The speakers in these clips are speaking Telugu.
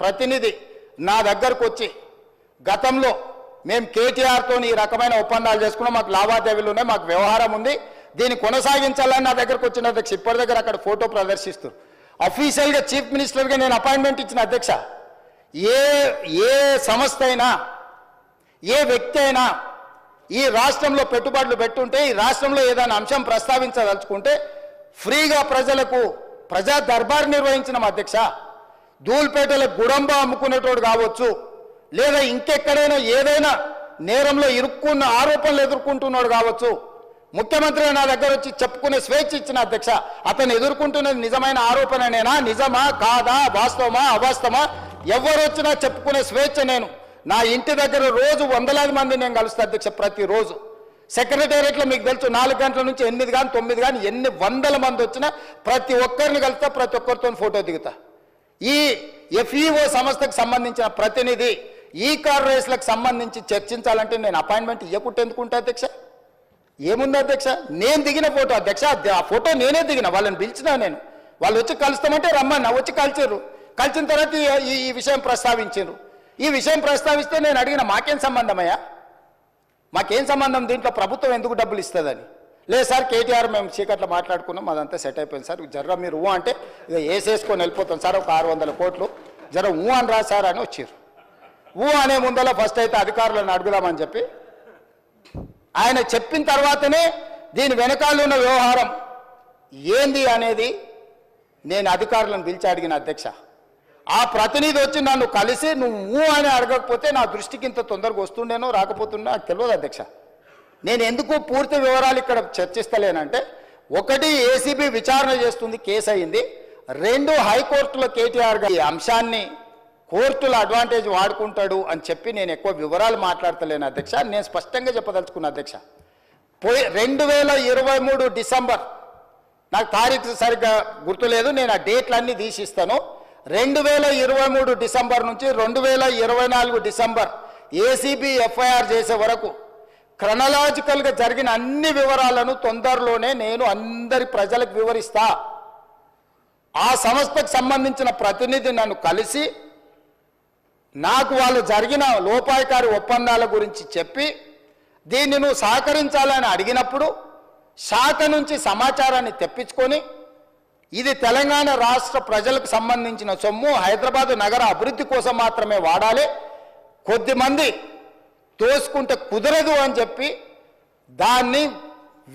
ప్రతినిధి నా దగ్గరకు వచ్చి గతంలో మేము కేటీఆర్తో ఈ రకమైన ఒప్పందాలు చేసుకున్నాం మాకు లావాదేవీలు ఉన్నాయి మాకు వ్యవహారం ఉంది దీన్ని కొనసాగించాలని నా దగ్గరకు వచ్చిన అధ్యక్ష ఇప్పటి దగ్గర అక్కడ ఫోటో ప్రదర్శిస్తారు అఫీషియల్గా చీఫ్ మినిస్టర్గా నేను అపాయింట్మెంట్ ఇచ్చిన అధ్యక్ష ఏ ఏ సంస్థ అయినా ఏ వ్యక్తి అయినా ఈ రాష్ట్రంలో పెట్టుబడులు పెట్టుంటే ఈ రాష్ట్రంలో ఏదైనా అంశం ప్రస్తావించదలుచుకుంటే ఫ్రీగా ప్రజలకు ప్రజా దర్బార్ నిర్వహించిన అధ్యక్ష ధూల్పేటలో గుడంబ అమ్ముకునేటోడు కావచ్చు లేదా ఇంకెక్కడైనా ఏదైనా నేరంలో ఇరుక్కున్న ఆరోపణలు ఎదుర్కొంటున్నాడు కావచ్చు. ముఖ్యమంత్రి నా దగ్గర వచ్చి చెప్పుకునే స్వేచ్ఛ ఇచ్చిన అధ్యక్ష అతను ఎదుర్కొంటున్నది నిజమైన ఆరోపణనేనా నిజమా? కాదా? వాస్తవమా? అవాస్తవమా? ఎవరు వచ్చినా చెప్పుకునే స్వేచ్ఛ నేను. నా ఇంటి దగ్గర రోజు వందలాది మంది నేను కలుస్తా అధ్యక్ష ప్రతిరోజు. సెక్రటేరియట్లో మీకు తెలుసు నాలుగు గంటల నుంచి ఎనిమిది కానీ తొమ్మిది కానీ ఎన్ని వందల మంది వచ్చినా ప్రతి ఒక్కరిని కలుస్తా ప్రతి ఒక్కరితో ఫోటో దిగుతా. ఈ ఎఫ్ఈఓ సంస్థకు సంబంధించిన ప్రతినిధి ఈ కార్ రేస్లకు సంబంధించి చర్చించాలంటే నేను అపాయింట్మెంట్ ఇవ్వకుంటే ఎందుకుంటా అధ్యక్ష? ఏముంది అధ్యక్ష? నేను దిగిన ఫోటో అధ్యక్ష ఆ ఫోటో నేనే దిగిన వాళ్ళని పిలిచినా నేను. వాళ్ళు వచ్చి కలుస్తామంటే రమ్మన్నా వచ్చి కలిచారు కలిసిన తర్వాత ఈ- ఈ ఈ విషయం ప్రస్తావించారు ఈ విషయం ప్రస్తావిస్తే నేను అడిగిన మాకేం సంబంధమయ్యా? మాకేం సంబంధం దీంట్లో? ప్రభుత్వం ఎందుకు డబ్బులు ఇస్తుందని? లేదు సార్ కేటీఆర్ మేము చీకట్లో మాట్లాడుకున్నాం అదంతా సెట్ అయిపోయింది సార్. జర్ర మీరు ఊ అంటే ఇక వేసేసుకొని వెళ్ళిపోతాం సార్ ఒక ఆరు వందల కోట్లు. జర ఊ అని రా సార్ అని వచ్చారు. ఊ అనే ముందల ఫస్ట్ అయితే అధికారులను అడుగుదామని చెప్పి ఆయన చెప్పిన తర్వాతనే దీని వెనకాల ఉన్న వ్యవహారం ఏంది అనేది నేను అధికారులను పిలిచి అడిగిన అధ్యక్ష. ఆ ప్రతినిధి వచ్చి నన్ను కలిసి నువ్వు ఊ అని అడగకపోతే నా దృష్టికి ఇంత తొందరగా వస్తుండేనో రాకపోతుండో నాకు తెలియదు అధ్యక్ష. నేను ఎందుకు పూర్తి వివరాలు ఇక్కడ చర్చిస్తలేనంటే ఒకటి ఏసీబీ విచారణ చేస్తుంది కేసు అయింది. రెండు హైకోర్టులో కేటీఆర్ గారి ఈ అంశాన్ని కోర్టుల అడ్వాంటేజ్ వాడుకుంటాడు అని చెప్పి నేను ఎక్కువ వివరాలు మాట్లాడతలేను అధ్యక్ష. నేను స్పష్టంగా చెప్పదలుచుకున్న అధ్యక్ష పోయి రెండు వేల ఇరవై మూడు డిసెంబర్ నాకు తారీఖు సరిగ్గా గుర్తులేదు నేను ఆ డేట్లన్నీ తీసిస్తాను. రెండు వేల ఇరవై మూడు డిసెంబర్ నుంచి రెండు వేల ఇరవై నాలుగు డిసెంబర్ ఏసీబీ ఎఫ్ఐఆర్ చేసే వరకు క్రనలాజికల్గా జరిగిన అన్ని వివరాలను తొందరలోనే నేను అందరి ప్రజలకు వివరిస్తా. ఆ సంస్థకు సంబంధించిన ప్రతినిధి నన్ను కలిసి నాకు వాళ్ళు జరిగిన లోపాయకారి ఒప్పందాల గురించి చెప్పి దీన్ని నువ్వు సహకరించాలని అడిగినప్పుడు శాఖ నుంచి సమాచారాన్ని తెప్పించుకొని ఇది తెలంగాణ రాష్ట్ర ప్రజలకు సంబంధించిన సొమ్ము హైదరాబాద్ నగర అభివృద్ధి కోసం మాత్రమే వాడాలి. కొద్దిమంది తోసుకుంటే కుదరదు అని చెప్పి దాన్ని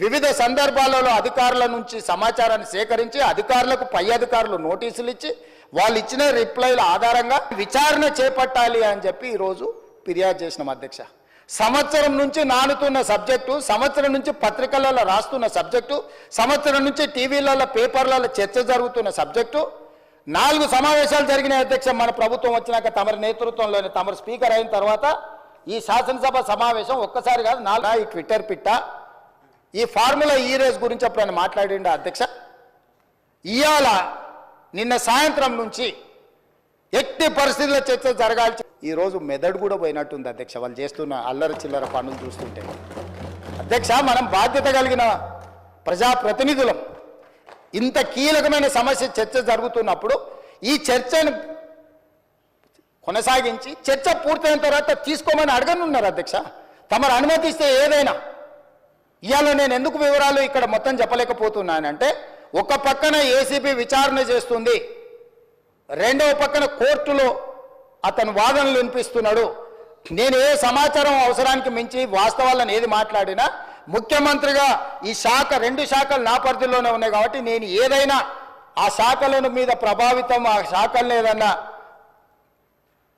వివిధ సందర్భాలలో అధికారుల నుంచి సమాచారాన్ని సేకరించి అధికారులకు పై అధికారులు నోటీసులు ఇచ్చి వాళ్ళు ఇచ్చిన రిప్లైల ఆధారంగా విచారణ చేపట్టాలి అని చెప్పి ఈరోజు ఫిర్యాదు చేసినాం అధ్యక్ష. సంవత్సరం నుంచి నానుతున్న సబ్జెక్టు సంవత్సరం నుంచి పత్రికలలో రాస్తున్న సబ్జెక్టు సంవత్సరం నుంచి టీవీలలో పేపర్లలో చర్చ జరుగుతున్న సబ్జెక్టు. నాలుగు సమావేశాలు జరిగినాయి అధ్యక్ష మన ప్రభుత్వం వచ్చినాక తమరి నేతృత్వంలోని తమరు స్పీకర్ అయిన తర్వాత ఈ శాసనసభ సమావేశం ఒక్కసారి కాదు నాలుగు ఈ ట్విట్టర్ పిట్ట. ఈ ఫార్ములా ఈ రేస్ గురించి ఎప్పుడైనా మాట్లాడిండు అధ్యక్ష? ఇవాళ నిన్న సాయంత్రం నుంచి ఎట్టి పరిస్థితుల్లో చర్చ జరగాల్సి ఈరోజు మెదడు కూడా పోయినట్టుంది అధ్యక్ష వాళ్ళు చేస్తున్న అల్లరి చిల్లర పనులు చూస్తుంటే. అధ్యక్ష మనం బాధ్యత కలిగిన ప్రజాప్రతినిధులం. ఇంత కీలకమైన సమస్య చర్చ జరుగుతున్నప్పుడు ఈ చర్చను కొనసాగించి చర్చ పూర్తయిన తర్వాత తీసుకోమని అడగనున్నారు అధ్యక్ష. తమరు అనుమతిస్తే ఏదైనా. ఇవాళ నేను ఎందుకు వివరాలు ఇక్కడ మొత్తం చెప్పలేకపోతున్నానంటే ఒక పక్కన ఏసీబీ విచారణ చేస్తుంది. రెండవ పక్కన కోర్టులో అతను వాదనలు వినిపిస్తున్నాడు. నేను ఏ సమాచారం అవసరానికి మించి వాస్తవాలను ఏది మాట్లాడినా ముఖ్యమంత్రిగా ఈ శాఖ రెండు శాఖలు నా పరిధిలోనే ఉన్నాయి కాబట్టి నేను ఏదైనా ఆ శాఖలను మీద ప్రభావితం ఆ శాఖలను ఏదన్నా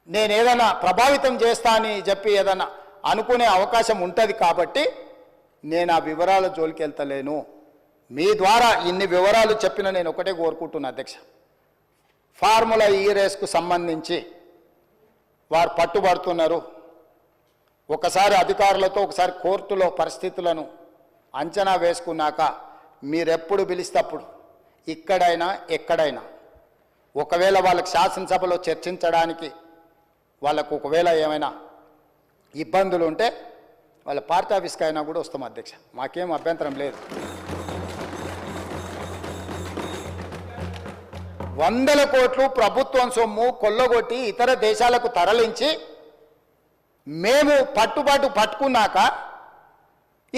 నేను ఏదైనా ప్రభావితం చేస్తా అని చెప్పి ఏదైనా అనుకునే అవకాశం ఉంటుంది కాబట్టి నేను ఆ వివరాల జోలికి వెళ్తలేను. మీ ద్వారా ఇన్ని వివరాలు చెప్పిన నేను ఒకటే కోరుకుంటున్నా అధ్యక్ష. ఫార్ములా ఈ రేస్కు సంబంధించి వారు పట్టుబడుతున్నారు. ఒకసారి అధికారులతో ఒకసారి కోర్టులో పరిస్థితులను అంచనా వేసుకున్నాక మీరెప్పుడు పిలిస్తప్పుడు ఇక్కడైనా ఎక్కడైనా. ఒకవేళ వాళ్ళకి శాసనసభలో చర్చించడానికి వాళ్ళకు ఒకవేళ ఏమైనా ఇబ్బందులు ఉంటే వాళ్ళ పార్టీ ఆఫీస్కి అయినా కూడా వస్తాం అధ్యక్ష. మాకేం అభ్యంతరం లేదు. వందల కోట్లు ప్రభుత్వం సొమ్ము కొల్లగొట్టి ఇతర దేశాలకు తరలించి మేము పట్టుబాటు పట్టుకున్నాక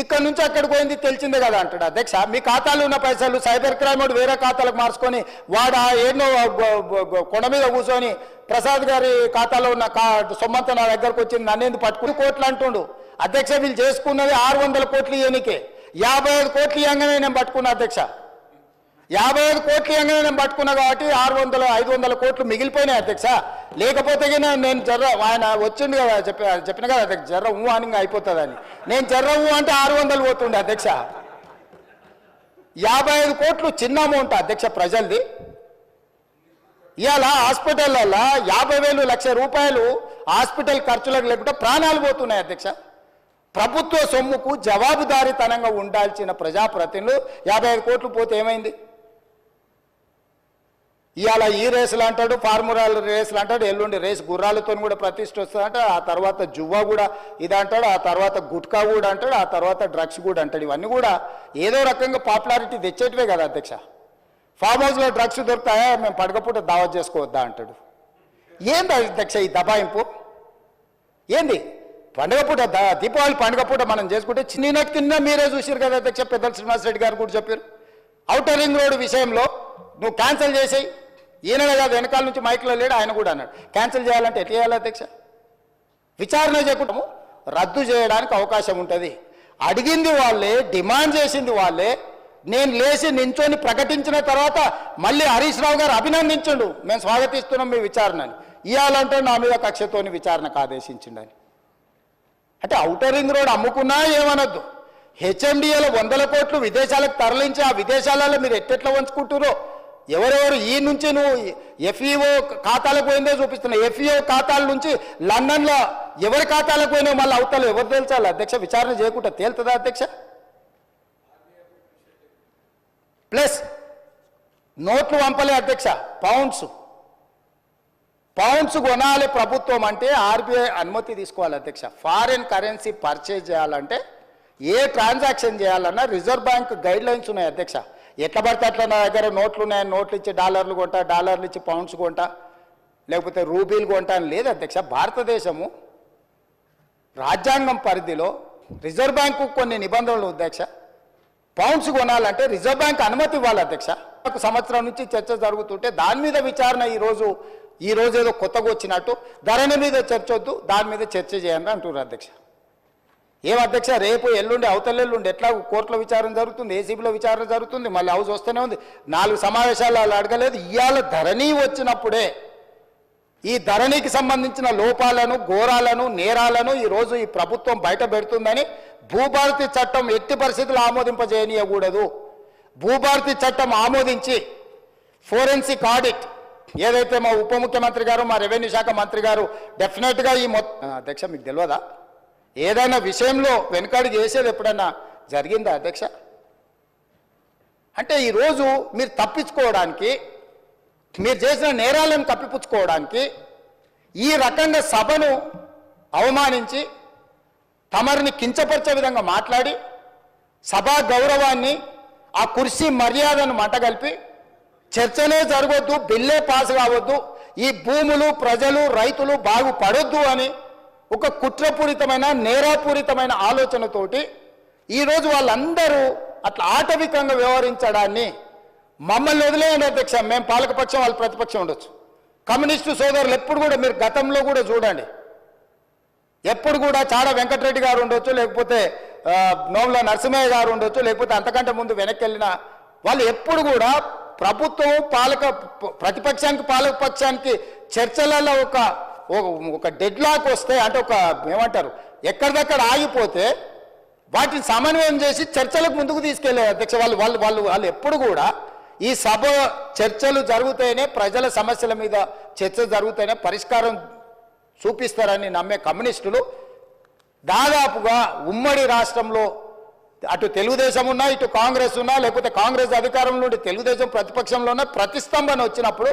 ఇక్కడ నుంచి అక్కడికి పోయింది తెలిసిందే కదా అంటాడు. అధ్యక్ష మీ ఖాతాలో ఉన్న పైసలు సైబర్ క్రైమ్ వాడు వేరే ఖాతాలకు మార్చుకొని వాడు ఆ ఎన్నో కొండ మీద కూర్చొని ప్రసాద్ గారి ఖాతాలో ఉన్న కా సొమ్మంతా నా దగ్గరకు వచ్చింది నన్నేందు పట్టుకుని కోట్లు అంటుండు? అధ్యక్ష వీళ్ళు చేసుకున్నది ఆరు వందల కోట్లు ఇవ్వనికే యాభై ఐదు కోట్లు ఇవ్వగానే నేను పట్టుకున్నా అధ్యక్ష. యాభై ఐదు కోట్లు ఇవ్వగానే నేను పట్టుకున్నా కాబట్టి ఆరు వందల ఐదు వందల కోట్లు మిగిలిపోయినాయి అధ్యక్ష. లేకపోతే నేను జర్ర ఆయన వచ్చిండు కదా చెప్పి చెప్పిన కదా అధ్యక్ష జర్ర ఊ అని అయిపోతుందని. నేను జర్ర ఊ అంటే ఆరు వందలు పోతుండే అధ్యక్ష. యాభై ఐదు కోట్లు చిన్న అమౌంట్ అధ్యక్ష ప్రజలది. ఇవాళ హాస్పిటల్లో యాభై వేలు లక్ష రూపాయలు హాస్పిటల్ ఖర్చులకు లేకుండా ప్రాణాలు పోతున్నాయి అధ్యక్ష. ప్రభుత్వ సొమ్ముకు జవాబుదారీతనంగా ఉండాల్సిన ప్రజాప్రతినిధులు యాభై ఐదు కోట్లు పోతే ఏమైంది? ఇవాళ ఈ రేసులు అంటాడు ఫార్ములాల రేసులు అంటాడు ఎల్లుండి రేసు గుర్రాలతో కూడా ప్రతిష్ట వస్తుందంట ఆ తర్వాత జువ్వా కూడా ఇది అంటాడు ఆ తర్వాత గుట్కా కూడా అంటాడు ఆ తర్వాత డ్రగ్స్ కూడా అంటాడు. ఇవన్నీ కూడా ఏదో రకంగా పాపులారిటీ తెచ్చేటివే కదా అధ్యక్ష. ఫామ్ హౌస్లో డ్రగ్స్ దొరుకుతాయా? మేము పడకపోతే దావత్ చేసుకోవద్దా అంటాడు. ఏంది అధ్యక్ష ఈ దబాయింపు? ఏంది? పండుగ పూట దీపావళి పండుగ పూట మనం చేసుకుంటే చిన్న కింద మీరే చూసారు కదా అధ్యక్ష పెద్దల శ్రీనివాసరెడ్డి గారు కూడా చెప్పారు. అవుటర్ రింగ్ రోడ్ విషయంలో నువ్వు క్యాన్సిల్ చేసేయి. ఈయననే కాదు వెనకాల నుంచి మైక్లో లేడు ఆయన కూడా అన్నాడు. క్యాన్సిల్ చేయాలంటే ఎట్లా చేయాలి అధ్యక్ష? విచారణ చేయకుండా రద్దు చేయడానికి అవకాశం ఉంటుంది. అడిగింది వాళ్ళే డిమాండ్ చేసింది వాళ్ళే నేను లేచి నించొని ప్రకటించిన తర్వాత మళ్ళీ హరీష్ రావు గారు అభినందించండు. మేము స్వాగతిస్తున్నాం మీ విచారణని. ఇవ్వాలంటే నా మీద కక్షతోని విచారణకు ఆదేశించిండని. అంటే ఔటర్ రింగ్ రోడ్ అమ్ముకున్నా ఏమనొద్దు. హెచ్ఎండిఏలో వందల కోట్లు విదేశాలకు తరలించి ఆ విదేశాలలో మీరు ఎట్టెట్లా వంచుకుంటురో ఎవరెవరు ఈ నుంచి నువ్వు ఎఫ్ఈఓ ఖాతాలకు పోయిందో చూపిస్తున్నావు ఎఫ్ఈఓ ఖాతాల నుంచి లండన్లో ఎవరి ఖాతాలకు పోయినా మళ్ళీ అవతల ఎవరు తేల్చాలి? అధ్యక్ష విచారణ చేయకుండా తేలుతుందా అధ్యక్ష? ప్లస్ నోట్లు పంపలే అధ్యక్ష పౌండ్స్. పౌండ్స్ కొనాలి ప్రభుత్వం అంటే ఆర్బీఐ అనుమతి తీసుకోవాలి అధ్యక్ష. ఫారిన్ కరెన్సీ పర్చేజ్ చేయాలంటే ఏ ట్రాన్సాక్షన్ చేయాలన్నా రిజర్వ్ బ్యాంక్ గైడ్ లైన్స్ ఉన్నాయి అధ్యక్ష. ఎట్లా పడితే అట్లా నా దగ్గర నోట్లు ఉన్నాయని నోట్లు ఇచ్చి డాలర్లు కొంటా డాలర్లు ఇచ్చి పౌండ్స్ కొంటా లేకపోతే రూబీలు కొంటా అని లేదు అధ్యక్ష. భారతదేశము రాజ్యాంగం పరిధిలో రిజర్వ్ బ్యాంకు కొన్ని నిబంధనలు అధ్యక్ష. పౌండ్స్ కొనాలంటే రిజర్వ్ బ్యాంక్ అనుమతి ఇవ్వాలి అధ్యక్ష. ఒక సంవత్సరం నుంచి చర్చ జరుగుతుంటే దాని మీద విచారణ ఈరోజు ఈ రోజు ఏదో కొత్తగా వచ్చినట్టు ధరణి మీద చర్చ వద్దు దాని మీద చర్చ చేయండి అంటున్నారు అధ్యక్ష. ఏం అధ్యక్ష రేపు ఎల్లుండి అవతల ఎల్లుండి ఎట్లా కోర్టులో విచారణ జరుగుతుంది ఏసీబీలో విచారణ జరుగుతుంది మళ్ళీ హౌస్ వస్తూనే ఉంది. నాలుగు సమావేశాలు వాళ్ళు అడగలేదు ఇవాళ ధరణి వచ్చినప్పుడే ఈ ధరణికి సంబంధించిన లోపాలను ఘోరాలను నేరాలను ఈరోజు ఈ ప్రభుత్వం బయట పెడుతుందని భూభారతి చట్టం ఎట్టి పరిస్థితులు ఆమోదింపజేయనీయకూడదు. భూభారతి చట్టం ఆమోదించి ఫోరెన్సిక్ ఆడిట్ ఏదైతే మా ఉప ముఖ్యమంత్రి గారు మా రెవెన్యూ శాఖ మంత్రి గారు డెఫినెట్గా ఈ మొత్తం అధ్యక్ష మీకు తెలియదా? ఏదైనా విషయంలో వెనుకడుగు చేసేది ఎప్పుడైనా జరిగిందా అధ్యక్ష? అంటే ఈరోజు మీరు తప్పించుకోవడానికి మీరు చేసిన నేరాలను కప్పిపుచ్చుకోవడానికి ఈ రకంగా సభను అవమానించి తమరిని కించపరిచే విధంగా మాట్లాడి సభా గౌరవాన్ని ఆ కుర్సీ మర్యాదను మంటగలిపి చర్చనే జరగొద్దు బిల్లే పాస్ కావద్దు ఈ భూములు ప్రజలు రైతులు బాగుపడొద్దు అని ఒక కుట్రపూరితమైన నేరాపూరితమైన ఆలోచనతోటి ఈరోజు వాళ్ళందరూ అట్లా ఆటవికంగా వ్యవహరించడాన్ని మమ్మల్ని వదిలేయండి అధ్యక్ష. మేము పాలకపక్షం వాళ్ళు ప్రతిపక్షం ఉండొచ్చు. కమ్యూనిస్టు సోదరులు ఎప్పుడు కూడా మీరు గతంలో కూడా చూడండి. ఎప్పుడు కూడా చాడ వెంకటరెడ్డి గారు ఉండొచ్చు లేకపోతే నోముల నరసింహయ్య గారు ఉండొచ్చు లేకపోతే అంతకంటే ముందు వెనక్కి వెళ్ళిన వాళ్ళు ఎప్పుడు కూడా ప్రభుత్వం పాలక ప్రతిపక్షానికి పాలకపక్షానికి చర్చలలో ఒక ఒక- ఒక డెడ్ లాక్ వస్తే అంటే ఒక ఏమంటారు ఎక్కడిదక్కడ ఆగిపోతే వాటిని సమన్వయం చేసి చర్చలకు ముందుకు తీసుకెళ్ళే అధ్యక్ష వాళ్ళు వాళ్ళు వాళ్ళు వాళ్ళు ఎప్పుడు కూడా ఈ సభ చర్చలు జరుగుతాయనే ప్రజల సమస్యల మీద చర్చ జరుగుతాయనే పరిష్కారం చూపిస్తారని నమ్మే కమ్యూనిస్టులు దాదాపుగా ఉమ్మడి రాష్ట్రంలో అటు తెలుగుదేశం ఉన్నా ఇటు కాంగ్రెస్ ఉన్నా లేకపోతే కాంగ్రెస్ అధికారంలో ఉండి తెలుగుదేశం ప్రతిపక్షంలో ఉన్న ప్రతిస్తంభన వచ్చినప్పుడు